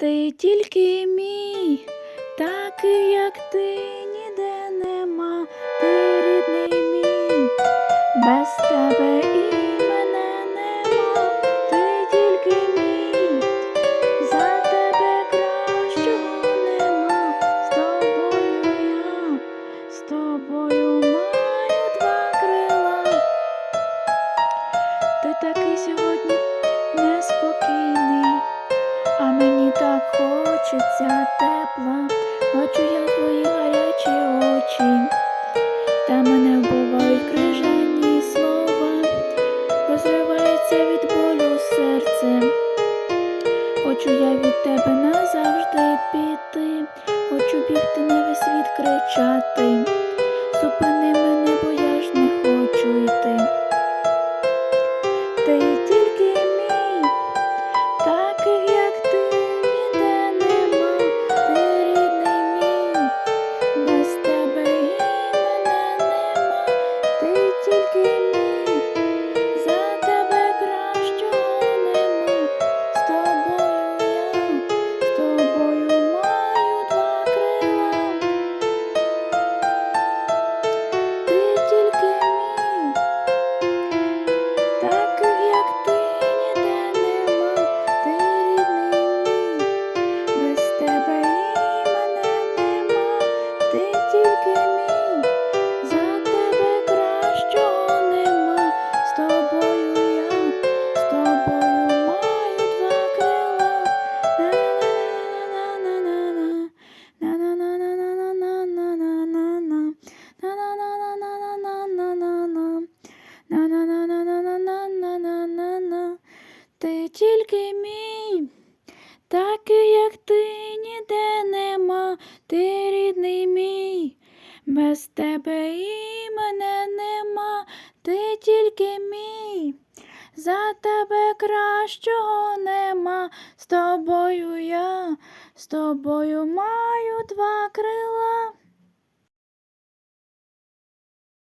Ти тільки мій, такий, як ти, ніде нема, ти рідний мій, без тебе і мене нема, ти тільки мій, за тебе кращого нема, з тобою я, з тобою маю два крила. Ти такий сьогодні неспокійний, а мені хочеться тепла, бачу я твої гарячі очі, та мене вбивають крижані слова, розривається від болю серце. Хочу я від тебе назавжди піти, хочу бігти на весь світ кричати. Зупини тільки мій, за тебе кращого нема, з тобою я, з тобою маю два крила. Ти тільки мій, такий, як ти ніде нема, ти рідний мій без тебе і мене нема, ти тільки мій, за тебе кращого нема, з тобою я, з тобою маю два крила.